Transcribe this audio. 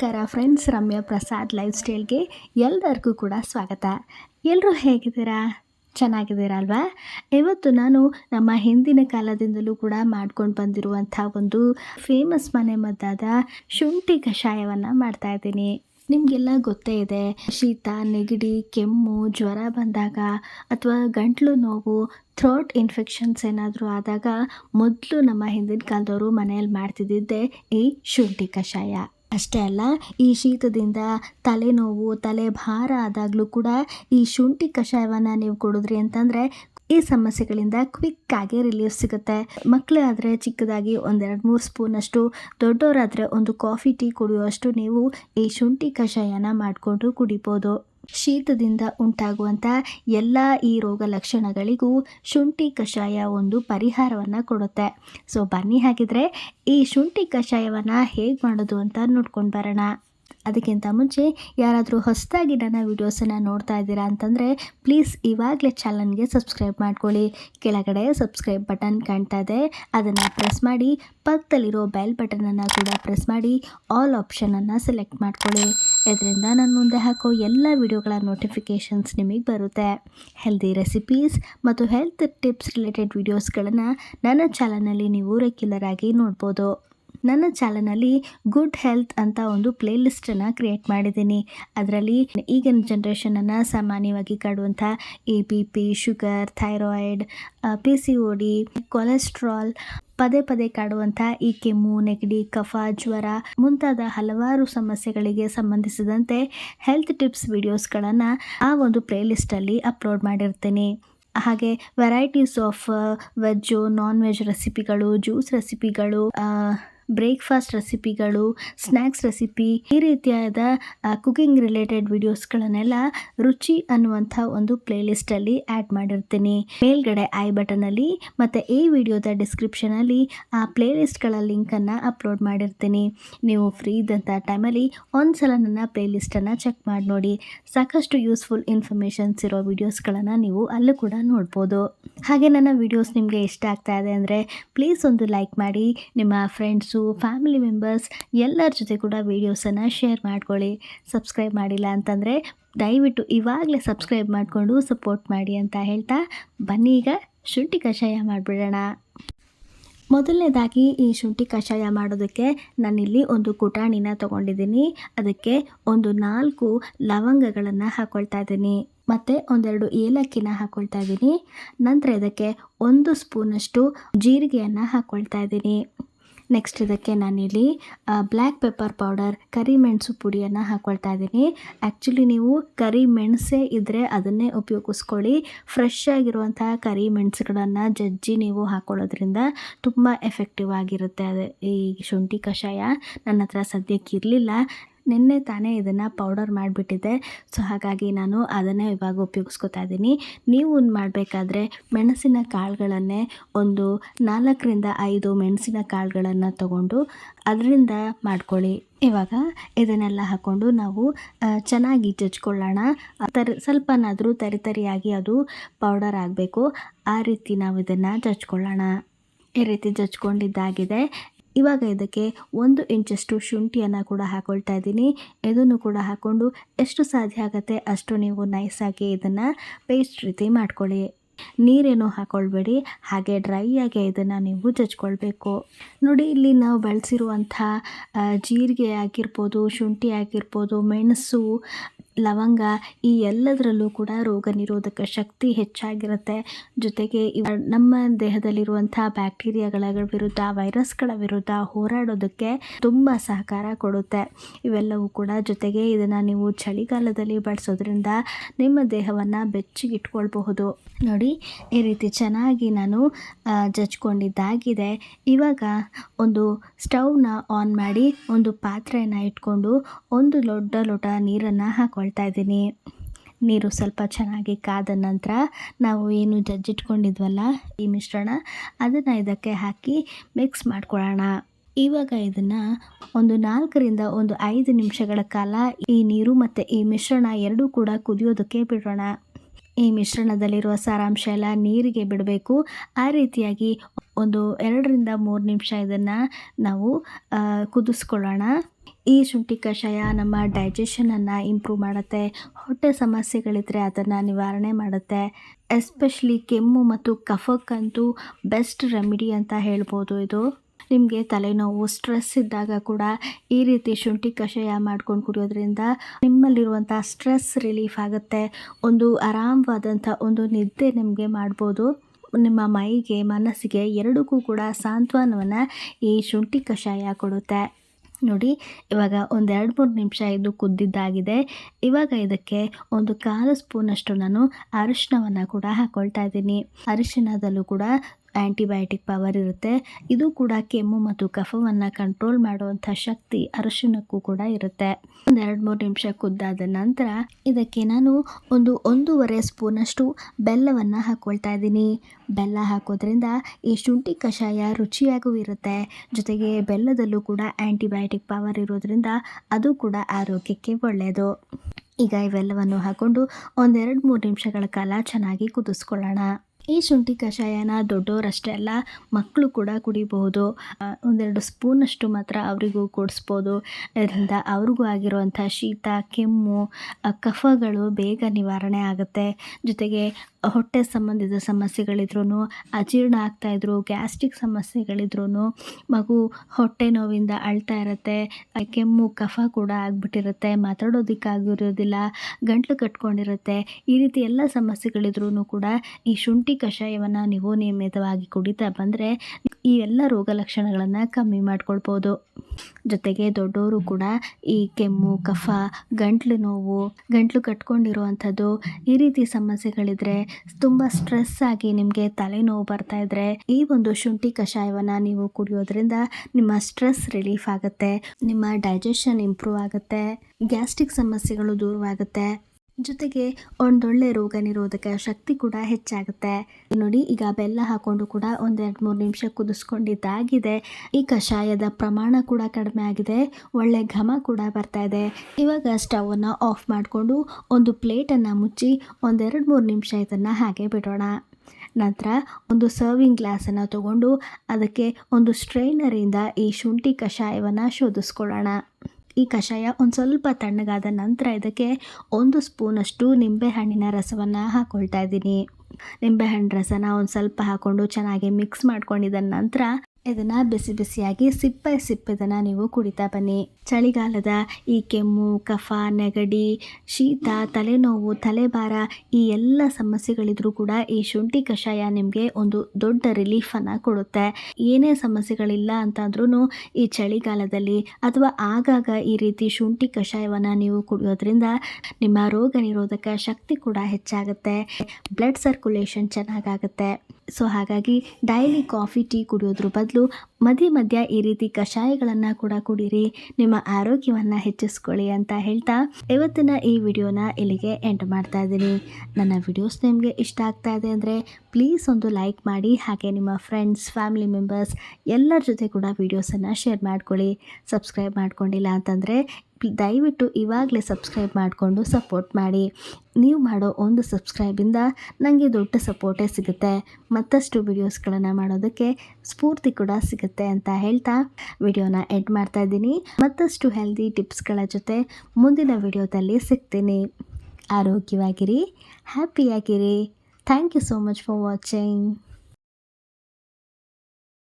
ನಮಸ್ಕಾರ friends Ramya Prasad life ಸ್ಟೈಲ್ಗೆ ಎಲ್ಲರಿಗೂ ಕೂಡ ಸ್ವಾಗತ. ಎಲ್ಲರೂ ಹೇಗಿದ್ದೀರಾ? ಚೆನ್ನಾಗಿದ್ದೀರಾ ಅಲ್ವಾ? ಇವತ್ತು ನಾನು ನಮ್ಮ ಹಿಂದಿನ ಕಾಲದಿಂದಲೂ ಕೂಡ ಮಾಡ್ಕೊಂಡು ಬಂದಿರುವಂಥ ಒಂದು ಫೇಮಸ್ ಮನೆ ಮದ್ದಾದ ಶುಂಠಿ ಕಷಾಯವನ್ನು ಮಾಡ್ತಾ ಇದ್ದೀನಿ. ನಿಮಗೆಲ್ಲ ಗೊತ್ತೇ ಇದೆ, ಶೀತ, ನೆಗಡಿ, ಕೆಮ್ಮು, ಜ್ವರ ಬಂದಾಗ ಅಥವಾ ಗಂಟ್ಲು ನೋವು ಥ್ರೋಟ್ ಇನ್ಫೆಕ್ಷನ್ಸ್ ಏನಾದರೂ ಆದಾಗ ಮೊದಲು ನಮ್ಮ ಹಿಂದಿನ ಕಾಲದವರು ಮನೆಯಲ್ಲಿ ಮಾಡ್ತಿದ್ದಿದ್ದೆ ಈ ಶುಂಠಿ ಕಷಾಯ. ಅಷ್ಟೇ ಅಲ್ಲ, ಈ ಶೀತದಿಂದ ತಲೆನೋವು, ತಲೆ ಭಾರ ಆದಾಗಲೂ ಕೂಡ ಈ ಶುಂಠಿ ಕಷಾಯವನ್ನು ನೀವು ಕುಡಿದ್ರಿ ಅಂತಂದರೆ ಈ ಸಮಸ್ಯೆಗಳಿಂದ ಕ್ವಿಕ್ ಆಗಿ ರಿಲೀಫ್ ಸಿಗುತ್ತೆ. ಮಕ್ಕಳೇ ಆದರೆ ಚಿಕ್ಕದಾಗಿ ಒಂದೆರಡು ಮೂರು ಸ್ಪೂನಷ್ಟು ದೊಡ್ಡವರಾದರೆ ಒಂದು ಕಾಫಿ ಟೀ ಕುಡಿಯುವಷ್ಟು ನೀವು ಈ ಶುಂಠಿ ಕಷಾಯನ ಮಾಡಿಕೊಂಡು ಕುಡಿಬೋದು. ಶೀತದಿಂದ ಉಂಟಾಗುವಂಥ ಎಲ್ಲ ಈ ರೋಗ ಲಕ್ಷಣಗಳಿಗೂ ಶುಂಠಿ ಕಷಾಯ ಒಂದು ಪರಿಹಾರವನ್ನು ಕೊಡುತ್ತೆ. ಸೊ ಬನ್ನಿ ಹಾಗಿದ್ರೆ ಈ ಶುಂಠಿ ಕಷಾಯವನ್ನು ಹೇಗೆ ಮಾಡೋದು ಅಂತ ನೋಡ್ಕೊಂಡು ಬರೋಣ. ಅದಕ್ಕಿಂತ ಮುಂಚೆ ಯಾರಾದರೂ ಹೊಸದಾಗಿ ನನ್ನ ವೀಡಿಯೋಸನ್ನು ನೋಡ್ತಾ ಇದ್ದೀರಾ ಅಂತಂದರೆ ಪ್ಲೀಸ್ ಇವಾಗಲೇ ಚಾನಲ್ಗೆ ಸಬ್ಸ್ಕ್ರೈಬ್ ಮಾಡ್ಕೊಳ್ಳಿ. ಕೆಳಗಡೆ ಸಬ್ಸ್ಕ್ರೈಬ್ ಬಟನ್ ಕಾಣ್ತಾ ಇದೆ. ಅದನ್ನು ಪ್ರೆಸ್ ಮಾಡಿ, ಪಕ್ಕದಲ್ಲಿರೋ ಬೆಲ್ ಬಟನನ್ನು ಕೂಡ ಪ್ರೆಸ್ ಮಾಡಿ ಆಲ್ ಆಪ್ಷನನ್ನು ಸೆಲೆಕ್ಟ್ ಮಾಡ್ಕೊಳ್ಳಿ. ಇದರಿಂದ ನಾನು ಮುಂದೆ ಹಾಕೋ ಎಲ್ಲ ವಿಡಿಯೋಗಳ ನೋಟಿಫಿಕೇಷನ್ಸ್ ನಿಮಗೆ ಬರುತ್ತೆ. ಹೆಲ್ದಿ ರೆಸಿಪೀಸ್ ಮತ್ತು ಹೆಲ್ತ್ ಟಿಪ್ಸ್ ರಿಲೇಟೆಡ್ ವೀಡಿಯೋಸ್ಗಳನ್ನು ನನ್ನ ಚಾನಲ್ನಲ್ಲಿ ನೀವು ರೆಗ್ಯುಲರ್ ಆಗಿ ನೋಡ್ಬೋದು. ನನ್ನ ಚಾನಲ್ನಲ್ಲಿ ಗುಡ್ ಹೆಲ್ತ್ ಅಂತ ಒಂದು ಪ್ಲೇಲಿಸ್ಟನ್ನು ಕ್ರಿಯೇಟ್ ಮಾಡಿದ್ದೀನಿ. ಅದರಲ್ಲಿ ಈಗಿನ ಜನ್ರೇಷನನ್ನು ಸಾಮಾನ್ಯವಾಗಿ ಕಾಡುವಂಥ a B P sugar thyroid P C O D cholesterol ಪದೇ ಪದೇ ಕಾಡುವಂತಹ ಈ ಕೆಮ್ಮು, ನೆಗಡಿ, ಕಫ, ಜ್ವರ ಮುಂತಾದ ಹಲವಾರು ಸಮಸ್ಯೆಗಳಿಗೆ ಸಂಬಂಧಿಸಿದಂತೆ ಹೆಲ್ತ್ ಟಿಪ್ಸ್ ವಿಡಿಯೋಸ್ಗಳನ್ನು ಆ ಒಂದು ಪ್ಲೇಲಿಸ್ಟಲ್ಲಿ ಅಪ್ಲೋಡ್ ಮಾಡಿರ್ತೀನಿ. ಹಾಗೆ varieties of veg non veg ರೆಸಿಪಿಗಳು juice ರೆಸಿಪಿಗಳು ಬ್ರೇಕ್ಫಾಸ್ಟ್ ರೆಸಿಪಿಗಳು ಸ್ನ್ಯಾಕ್ಸ್ ರೆಸಿಪಿ, ಈ ರೀತಿಯಾದ ಕುಕಿಂಗ್ ರಿಲೇಟೆಡ್ ವಿಡಿಯೋಸ್ಗಳನ್ನೆಲ್ಲ ರುಚಿ ಅನ್ನುವಂಥ ಒಂದು ಪ್ಲೇಲಿಸ್ಟಲ್ಲಿ ಆ್ಯಡ್ ಮಾಡಿರ್ತೀನಿ. ಮೇಲ್ಗಡೆ ಐ ಬಟನಲ್ಲಿ ಮತ್ತು ಈ ವಿಡಿಯೋದ ಡಿಸ್ಕ್ರಿಪ್ಷನಲ್ಲಿ ಆ ಪ್ಲೇಲಿಸ್ಟ್ಗಳ ಲಿಂಕನ್ನು ಅಪ್ಲೋಡ್ ಮಾಡಿರ್ತೀನಿ. ನೀವು ಫ್ರೀ ಇದ್ದಂಥ ಟೈಮಲ್ಲಿ ಒಂದ್ಸಲ ನನ್ನ ಪ್ಲೇಲಿಸ್ಟನ್ನು ಚೆಕ್ ಮಾಡಿ ನೋಡಿ. ಸಾಕಷ್ಟು ಯೂಸ್ಫುಲ್ ಇನ್ಫಾರ್ಮೇಷನ್ಸ್ ಇರೋ ವಿಡಿಯೋಸ್ಗಳನ್ನು ನೀವು ಅಲ್ಲೂ ಕೂಡ ನೋಡ್ಬೋದು. ಹಾಗೆ ನನ್ನ ವಿಡಿಯೋಸ್ ನಿಮಗೆ ಇಷ್ಟ ಆಗ್ತಾ ಇದೆ ಅಂದರೆ ಪ್ಲೀಸ್ ಒಂದು ಲೈಕ್ ಮಾಡಿ. ನಿಮ್ಮ ಫ್ರೆಂಡ್ಸು ಫ್ಯಾಮಿಲಿ ಮೆಂಬರ್ಸ್ ಎಲ್ಲರ ಜೊತೆ ಕೂಡ ವೀಡಿಯೋಸನ್ನು ಶೇರ್ ಮಾಡ್ಕೊಳ್ಳಿ. ಸಬ್ಸ್ಕ್ರೈಬ್ ಮಾಡಿಲ್ಲ ಅಂತಂದರೆ ದಯವಿಟ್ಟು ಇವಾಗಲೇ ಸಬ್ಸ್ಕ್ರೈಬ್ ಮಾಡಿಕೊಂಡು ಸಪೋರ್ಟ್ ಮಾಡಿ ಅಂತ ಹೇಳ್ತಾ ಬನ್ನಿ ಈಗ ಶುಂಠಿ ಕಷಾಯ ಮಾಡಿಬಿಡೋಣ. ಮೊದಲನೇದಾಗಿ ಈ ಶುಂಠಿ ಕಷಾಯ ಮಾಡೋದಕ್ಕೆ ನಾನಿಲ್ಲಿ ಒಂದು ಕುಟಾಣಿನ ತೊಗೊಂಡಿದ್ದೀನಿ. ಅದಕ್ಕೆ ಒಂದು ನಾಲ್ಕು ಲವಂಗಗಳನ್ನು ಹಾಕ್ಕೊಳ್ತಾ ಇದ್ದೀನಿ. ಮತ್ತು ಒಂದೆರಡು ಏಲಕ್ಕಿನ ಹಾಕ್ಕೊಳ್ತಾ ಇದ್ದೀನಿ. ನಂತರ ಇದಕ್ಕೆ ಒಂದು ಸ್ಪೂನಷ್ಟು ಜೀರಿಗೆಯನ್ನು ಹಾಕ್ಕೊಳ್ತಾ ಇದ್ದೀನಿ. ನೆಕ್ಸ್ಟ್ ಇದಕ್ಕೆ ನಾನಿಲ್ಲಿ ಬ್ಲ್ಯಾಕ್ ಪೆಪ್ಪರ್ ಪೌಡರ್ ಕರಿಮೆಣಸು ಪುಡಿಯನ್ನು ಹಾಕ್ಕೊಳ್ತಾ ಇದ್ದೀನಿ. ಆ್ಯಕ್ಚುಲಿ ನೀವು ಕರಿ ಮೆಣಸೇ ಇದ್ದರೆ ಅದನ್ನೇ ಉಪಯೋಗಿಸ್ಕೊಳ್ಳಿ. ಫ್ರೆಶ್ ಆಗಿರುವಂತಹ ಕರಿ ಮೆಣಸುಗಳನ್ನು ಜಜ್ಜಿ ನೀವು ಹಾಕ್ಕೊಳ್ಳೋದ್ರಿಂದ ತುಂಬ ಎಫೆಕ್ಟಿವ್ ಆಗಿರುತ್ತೆ ಅದು ಈ ಶುಂಠಿ ಕಷಾಯ. ನನ್ನ ಹತ್ರ ಸದ್ಯಕ್ಕೆ ಇರಲಿಲ್ಲ. ನಿನ್ನೆ ತಾನೇ ಇದನ್ನು ಪೌಡರ್ ಮಾಡಿಬಿಟ್ಟಿದ್ದೆ. ಸೊ ಹಾಗಾಗಿ ನಾನು ಅದನ್ನೇ ಇವಾಗ ಉಪಯೋಗಿಸ್ಕೊತಾ ಇದ್ದೀನಿ. ನೀವು ಮಾಡಬೇಕಾದ್ರೆ ಮೆಣಸಿನ ಕಾಳುಗಳನ್ನೇ ಒಂದು ನಾಲ್ಕರಿಂದ ಐದು ಮೆಣಸಿನ ಕಾಳುಗಳನ್ನು ತಗೊಂಡು ಅದರಿಂದ ಮಾಡ್ಕೊಳ್ಳಿ. ಇವಾಗ ಇದನ್ನೆಲ್ಲ ಹಾಕ್ಕೊಂಡು ನಾವು ಚೆನ್ನಾಗಿ ಜಜ್ಕೊಳ್ಳೋಣ. ತರಿ, ಸ್ವಲ್ಪನಾದರೂ ತರಿ ತರಿಯಾಗಿ ಅದು ಪೌಡರ್ ಆಗಬೇಕು. ಆ ರೀತಿ ನಾವು ಇದನ್ನು ಜಜ್ಕೊಳ್ಳೋಣ. ಈ ರೀತಿ ಜಜ್ಕೊಂಡಿದ್ದಾಗಿದೆ. ಇವಾಗ ಇದಕ್ಕೆ ಒಂದು ಇಂಚಷ್ಟು ಶುಂಠಿಯನ್ನು ಕೂಡ ಹಾಕೊಳ್ತಾ ಇದ್ದೀನಿ. ಇದನ್ನು ಕೂಡ ಹಾಕ್ಕೊಂಡು ಎಷ್ಟು ಸಾಧ್ಯ ಆಗುತ್ತೆ ಅಷ್ಟು ನೀವು ನೈಸಾಗಿ ಇದನ್ನು ಪೇಸ್ಟ್ ರೀತಿ ಮಾಡ್ಕೊಳ್ಳಿ. ನೀರೇನು ಹಾಕೊಳ್ಬೇಡಿ, ಹಾಗೆ ಡ್ರೈ ಆಗಿ ಇದನ್ನು ನೀವು ಜಜ್ಕೊಳ್ಬೇಕು. ನೋಡಿ, ಇಲ್ಲಿ ನಾವು ಬಳಸಿರುವಂಥ ಜೀರಿಗೆ ಆಗಿರ್ಬೋದು, ಶುಂಠಿ ಆಗಿರ್ಬೋದು, ಮೆಣಸು ಲವಂಗ ಈ ಎಲ್ಲದರಲ್ಲೂ ಕೂಡ ರೋಗ ನಿರೋಧಕ ಶಕ್ತಿ ಹೆಚ್ಚಾಗಿರುತ್ತೆ. ಜೊತೆಗೆ ಇವ ನಮ್ಮ ದೇಹದಲ್ಲಿರುವಂಥ ಬ್ಯಾಕ್ಟೀರಿಯಾಗಳ ವಿರುದ್ಧ, ವೈರಸ್ಗಳ ವಿರುದ್ಧ ಹೋರಾಡೋದಕ್ಕೆ ತುಂಬ ಸಹಕಾರ ಕೊಡುತ್ತೆ. ಇವೆಲ್ಲವೂ ಕೂಡ ಜೊತೆಗೆ ಇದನ್ನು ನೀವು ಚಳಿಗಾಲದಲ್ಲಿ ಬಳಸೋದ್ರಿಂದ ನಿಮ್ಮ ದೇಹವನ್ನು ಬೆಚ್ಚಗಿಟ್ಕೊಳ್ಬಹುದು. ನೋಡಿ, ಈ ರೀತಿ ಚೆನ್ನಾಗಿ ನಾನು ಜಚ್ಕೊಂಡಿದ್ದಾಗಿದೆ ಇವಾಗ ಒಂದು ಸ್ಟವ್ನ ಆನ್ ಮಾಡಿ ಒಂದು ಪಾತ್ರೆಯನ್ನು ಇಟ್ಕೊಂಡು ಒಂದು ದೊಡ್ಡ ಲೋಟ ನೀರನ್ನು ಹಾಕ್ಕೊಳ್ತಾ ಇದ್ದೀನಿ. ನೀರು ಸ್ವಲ್ಪ ಚೆನ್ನಾಗಿ ಕಾದ ನಂತರ ನಾವು ಏನು ಜಜ್ಜಿಟ್ಕೊಂಡಿದ್ವಲ್ಲ ಈ ಮಿಶ್ರಣ, ಅದನ್ನು ಇದಕ್ಕೆ ಹಾಕಿ ಮಿಕ್ಸ್ ಮಾಡ್ಕೊಳ್ಳೋಣ. ಇವಾಗ ಇದನ್ನು ಒಂದು ನಾಲ್ಕರಿಂದ ಒಂದು ಐದು ನಿಮಿಷಗಳ ಕಾಲ ಈ ನೀರು ಮತ್ತು ಈ ಮಿಶ್ರಣ ಎರಡೂ ಕೂಡ ಕುದಿಯೋದಕ್ಕೆ ಬಿಡೋಣ. ಈ ಮಿಶ್ರಣದಲ್ಲಿರುವ ಸಾರಾಂಶ ಎಲ್ಲ ನೀರಿಗೆ ಬಿಡಬೇಕು. ಆ ರೀತಿಯಾಗಿ ಒಂದು ಎರಡರಿಂದ ಮೂರು ನಿಮಿಷ ಇದನ್ನು ನಾವು ಕುದಿಸ್ಕೊಳ್ಳೋಣ. ಈ ಶುಂಠಿ ಕಷಾಯ ನಮ್ಮ ಡೈಜೆಷನನ್ನು ಇಂಪ್ರೂವ್ ಮಾಡುತ್ತೆ. ಹೊಟ್ಟೆ ಸಮಸ್ಯೆಗಳಿದ್ದರೆ ಅದನ್ನು ನಿವಾರಣೆ ಮಾಡುತ್ತೆ. ಎಸ್ಪೆಷಲಿ ಕೆಮ್ಮು ಮತ್ತು ಕಫಕ್ಕಂತೂ ಬೆಸ್ಟ್ ರೆಮಿಡಿ ಅಂತ ಹೇಳ್ಬೋದು ಇದು. ನಿಮಗೆ ತಲೆನೋವು ಸ್ಟ್ರೆಸ್ ಇದ್ದಾಗ ಕೂಡ ಈ ರೀತಿ ಶುಂಠಿ ಕಷಾಯ ಮಾಡ್ಕೊಂಡು ಕುಡಿಯೋದ್ರಿಂದ ನಿಮ್ಮಲ್ಲಿರುವಂಥ ಸ್ಟ್ರೆಸ್ ರಿಲೀಫ್ ಆಗುತ್ತೆ. ಒಂದು ಆರಾಮವಾದಂಥ ಒಂದು ನಿದ್ದೆ ನಿಮಗೆ ಮಾಡ್ಬೋದು. ನಿಮ್ಮ ಮೈಗೆ, ಮನಸ್ಸಿಗೆ ಎರಡಕ್ಕೂ ಕೂಡ ಸಾಂತ್ವನವನ್ನು ಈ ಶುಂಠಿ ಕಷಾಯ ಕೊಡುತ್ತೆ. ನೋಡಿ, ಇವಾಗ ಒಂದು ಎರಡು ಮೂರು ನಿಮಿಷ ಇದು ಕುದ್ದಿದ್ದಾಗಿದೆ. ಇವಾಗ ಇದಕ್ಕೆ ಒಂದು ಕಾಲು ಸ್ಪೂನಷ್ಟು ನಾನು ಅರಿಶಿನವನ್ನು ಕೂಡ ಹಾಕ್ಕೊಳ್ತಾ ಇದ್ದೀನಿ. ಅರಿಶಿನದಲ್ಲೂ ಕೂಡ ಆ್ಯಂಟಿಬಯೋಟಿಕ್ ಪವರ್ ಇರುತ್ತೆ. ಇದು ಕೂಡ ಕೆಮ್ಮು ಮತ್ತು ಕಫವನ್ನು ಕಂಟ್ರೋಲ್ ಮಾಡುವಂಥ ಶಕ್ತಿ ಅರಶಿನಕ್ಕೂ ಕೂಡ ಇರುತ್ತೆ. ಒಂದು ಎರಡು ಮೂರು ನಿಮಿಷ ಕುದ್ದಾದ ನಂತರ ಇದಕ್ಕೆ ನಾನು ಒಂದು ಒಂದೂವರೆ ಸ್ಪೂನಷ್ಟು ಬೆಲ್ಲವನ್ನು ಹಾಕ್ಕೊಳ್ತಾ ಇದ್ದೀನಿ. ಬೆಲ್ಲ ಹಾಕೋದ್ರಿಂದ ಈ ಶುಂಠಿ ಕಷಾಯ ರುಚಿಯಾಗೂ ಇರುತ್ತೆ. ಜೊತೆಗೆ ಬೆಲ್ಲದಲ್ಲೂ ಕೂಡ ಆ್ಯಂಟಿಬಯೋಟಿಕ್ ಪವರ್ ಇರೋದ್ರಿಂದ ಅದು ಕೂಡ ಆರೋಗ್ಯಕ್ಕೆ ಒಳ್ಳೆಯದು ಈಗ ಇವೆಲ್ಲವನ್ನು ಹಾಕ್ಕೊಂಡು ಒಂದೆರಡು ಮೂರು ನಿಮಿಷಗಳ ಕಾಲ ಚೆನ್ನಾಗಿ ಕುದಿಸ್ಕೊಳ್ಳೋಣ. ಈ ಶುಂಠಿ ಕಷಾಯನ ದೊಡ್ಡವರಷ್ಟೇ ಅಲ್ಲ ಮಕ್ಕಳು ಕೂಡ ಕುಡಿಬಹುದು. ಒಂದೆರಡು ಸ್ಪೂನಷ್ಟು ಮಾತ್ರ ಅವರಿಗೂ ಕೊಡಿಸ್ಬೋದು. ಇದರಿಂದ ಅವ್ರಿಗೂ ಆಗಿರುವಂಥ ಶೀತ, ಕೆಮ್ಮು ಕಫಗಳು ಬೇಗ ನಿವಾರಣೆ ಆಗುತ್ತೆ. ಜೊತೆಗೆ ಹೊಟ್ಟೆ ಸಂಬಂಧಿತ ಸಮಸ್ಯೆಗಳಿದ್ರೂ, ಅಜೀರ್ಣ ಆಗ್ತಾಯಿದ್ರು ಗ್ಯಾಸ್ಟ್ರಿಕ್ ಸಮಸ್ಯೆಗಳಿದ್ರೂ, ಮಗು ಹೊಟ್ಟೆ ನೋವಿಂದ ಅಳ್ತಾ ಇರುತ್ತೆ ಕೆಮ್ಮು, ಕಫ ಕೂಡ ಆಗ್ಬಿಟ್ಟಿರುತ್ತೆ, ಮಾತಾಡೋದಕ್ಕಾಗಿರೋದಿಲ್ಲ, ಗಂಟ್ಲು ಕಟ್ಕೊಂಡಿರುತ್ತೆ, ಈ ರೀತಿ ಎಲ್ಲ ಸಮಸ್ಯೆಗಳಿದ್ರೂ ಕೂಡ ಈ ಶುಂಠಿ ಕಷಾಯವನ್ನು ನೀವು ನಿಯಮಿತವಾಗಿ ಕುಡಿತಾ ಬಂದರೆ ಈ ಎಲ್ಲ ರೋಗ ಲಕ್ಷಣಗಳನ್ನು ಕಮ್ಮಿ ಮಾಡ್ಕೊಳ್ಬೋದು. ಜೊತೆಗೆ ದೊಡ್ಡವರು ಕೂಡ ಈ ಕೆಮ್ಮು, ಕಫ, ಗಂಟ್ಲು ನೋವು, ಗಂಟ್ಲು ಕಟ್ಕೊಂಡಿರುವಂಥದ್ದು ಈ ರೀತಿ ಸಮಸ್ಯೆಗಳಿದ್ರೆ ತುಂಬ ಸ್ಟ್ರೆಸ್ ಆಗಿ ನಿಮಗೆ ತಲೆನೋವು ಬರ್ತಾ ಇದ್ರೆ ಈ ಒಂದು ಶುಂಠಿ ಕಷಾಯವನ್ನು ನೀವು ಕುಡಿಯೋದ್ರಿಂದ ನಿಮ್ಮ ಸ್ಟ್ರೆಸ್ ರಿಲೀಫ್ ಆಗುತ್ತೆ, ನಿಮ್ಮ ಡೈಜೆಷನ್ ಇಂಪ್ರೂವ್ ಆಗುತ್ತೆ ಗ್ಯಾಸ್ಟ್ರಿಕ್ ಸಮಸ್ಯೆಗಳು ದೂರವಾಗುತ್ತೆ. ಜೊತೆಗೆ ಒಂದೊಳ್ಳೆ ರೋಗ ನಿರೋಧಕ ಶಕ್ತಿ ಕೂಡ ಹೆಚ್ಚಾಗುತ್ತೆ. ನೋಡಿ, ಈಗ ಬೆಲ್ಲ ಹಾಕೊಂಡು ಕೂಡ ಒಂದೆರಡು ಮೂರು ನಿಮಿಷ ಕುದಿಸ್ಕೊಂಡಿದ್ದಾಗಿದೆ. ಈ ಕಷಾಯದ ಪ್ರಮಾಣ ಕೂಡ ಕಡಿಮೆ ಆಗಿದೆ. ಒಳ್ಳೆ ಘಮ ಕೂಡ ಬರ್ತಾ ಇದೆ. ಇವಾಗ ಸ್ಟವನ್ನು ಆಫ್ ಮಾಡಿಕೊಂಡು ಒಂದು ಪ್ಲೇಟನ್ನು ಮುಚ್ಚಿ ಒಂದೆರಡು ಮೂರು ನಿಮಿಷ ಇದನ್ನು ಹಾಗೆ ಬಿಡೋಣ. ನಂತರ ಒಂದು ಸರ್ವಿಂಗ್ ಗ್ಲಾಸನ್ನು ತಗೊಂಡು ಅದಕ್ಕೆ ಒಂದು ಸ್ಟ್ರೈನರಿಂದ ಈ ಶುಂಠಿ ಕಷಾಯವನ್ನು ಶೋಧಿಸ್ಕೊಳ್ಳೋಣ. ಈ ಕಷಾಯ ಒಂದು ಸ್ವಲ್ಪ ತಣ್ಣಗಾದ ನಂತರ ಇದಕ್ಕೆ ಒಂದು ಸ್ಪೂನಷ್ಟು ನಿಂಬೆಹಣ್ಣಿನ ರಸವನ್ನು ಹಾಕ್ಕೊಳ್ತಾ ಇದ್ದೀನಿ. ನಿಂಬೆಹಣ್ಣು ರಸನ ಒಂದು ಸ್ವಲ್ಪ ಹಾಕ್ಕೊಂಡು ಚೆನ್ನಾಗಿ ಮಿಕ್ಸ್ ಮಾಡ್ಕೊಂಡಿದ ನಂತರ ಇದನ್ನು ಬಿಸಿ ಬಿಸಿಯಾಗಿ ಸಿಪ್ಪೆ ಸಿಪ್ಪೆದನ್ನು ನೀವು ಕುಡಿತಾ ಬನ್ನಿ. ಚಳಿಗಾಲದ ಈ ಕೆಮ್ಮು, ಕಫ, ನೆಗಡಿ, ಶೀತ, ತಲೆನೋವು, ತಲೆಭಾರ ಈ ಎಲ್ಲ ಸಮಸ್ಯೆಗಳಿದ್ರೂ ಕೂಡ ಈ ಶುಂಠಿ ಕಷಾಯ ನಿಮಗೆ ಒಂದು ದೊಡ್ಡ ರಿಲೀಫನ್ನು ಕೊಡುತ್ತೆ. ಏನೇ ಸಮಸ್ಯೆಗಳಿಲ್ಲ ಅಂತಂದ್ರೂ ಈ ಚಳಿಗಾಲದಲ್ಲಿ ಅಥವಾ ಆಗಾಗ ಈ ರೀತಿ ಶುಂಠಿ ಕಷಾಯವನ್ನು ನೀವು ಕುಡಿಯೋದ್ರಿಂದ ನಿಮ್ಮ ರೋಗ ನಿರೋಧಕ ಶಕ್ತಿ ಕೂಡ ಹೆಚ್ಚಾಗುತ್ತೆ. ಬ್ಲಡ್ ಸರ್ಕ್ಯುಲೇಷನ್ ಚೆನ್ನಾಗಾಗುತ್ತೆ. ಸೊ ಹಾಗಾಗಿ ಡೈಲಿ ಕಾಫಿ ಟೀ ಕುಡಿಯೋದ್ರ ಬದಲು ಮಧ್ಯೆ ಮಧ್ಯ ಈ ರೀತಿ ಕಷಾಯಗಳನ್ನು ಕೂಡ ಕುಡಿರಿ, ನಿಮ್ಮ ಆರೋಗ್ಯವನ್ನು ಹೆಚ್ಚಿಸ್ಕೊಳ್ಳಿ ಅಂತ ಹೇಳ್ತಾ ಇವತ್ತಿನ ಈ ವಿಡಿಯೋನ ಇಲ್ಲಿಗೆ ಎಂಡ್ ಮಾಡ್ತಾ ಇದ್ದೀನಿ. ನನ್ನ ವಿಡಿಯೋಸ್ ನಿಮಗೆ ಇಷ್ಟ ಆಗ್ತಾ ಇದೆ ಅಂದರೆ ಪ್ಲೀಸ್ ಒಂದು ಲೈಕ್ ಮಾಡಿ, ಹಾಗೆ ನಿಮ್ಮ ಫ್ರೆಂಡ್ಸ್ ಫ್ಯಾಮಿಲಿ ಮೆಂಬರ್ಸ್ ಎಲ್ಲರ ಜೊತೆ ಕೂಡ ವಿಡಿಯೋಸನ್ನು ಶೇರ್ ಮಾಡ್ಕೊಳ್ಳಿ. ಸಬ್ಸ್ಕ್ರೈಬ್ ಮಾಡ್ಕೊಂಡಿಲ್ಲ ಅಂತಂದರೆ ದಯವಿಟ್ಟು ಇವಾಗಲೇ ಸಬ್ಸ್ಕ್ರೈಬ್ ಮಾಡಿಕೊಂಡು ಸಪೋರ್ಟ್ ಮಾಡಿ. ನೀವು ಮಾಡೋ ಒಂದು ಸಬ್ಸ್ಕ್ರೈಬಿಂದ ನನಗೆ ದೊಡ್ಡ ಸಪೋರ್ಟೇ ಸಿಗುತ್ತೆ. ಮತ್ತಷ್ಟು ವಿಡಿಯೋಸ್ಗಳನ್ನು ಮಾಡೋದಕ್ಕೆ ಸ್ಫೂರ್ತಿ ಕೂಡ ಸಿಗುತ್ತೆ. ಅಂತ ಹೇಳ್ತಾ ವಿಡಿಯೋನ ಎಂಡ್ ಮಾಡ್ತಾ ಇದ್ದೀನಿ. ಮತ್ತಷ್ಟು ಹೆಲ್ದಿ ಟಿಪ್ಸ್ಗಳ ಜೊತೆ ಮುಂದಿನ ವಿಡಿಯೋದಲ್ಲಿ ಸಿಗ್ತೀನಿ. ಆರೋಗ್ಯವಾಗಿರಿ, ಹ್ಯಾಪಿಯಾಗಿರಿ. Thank you so much for watching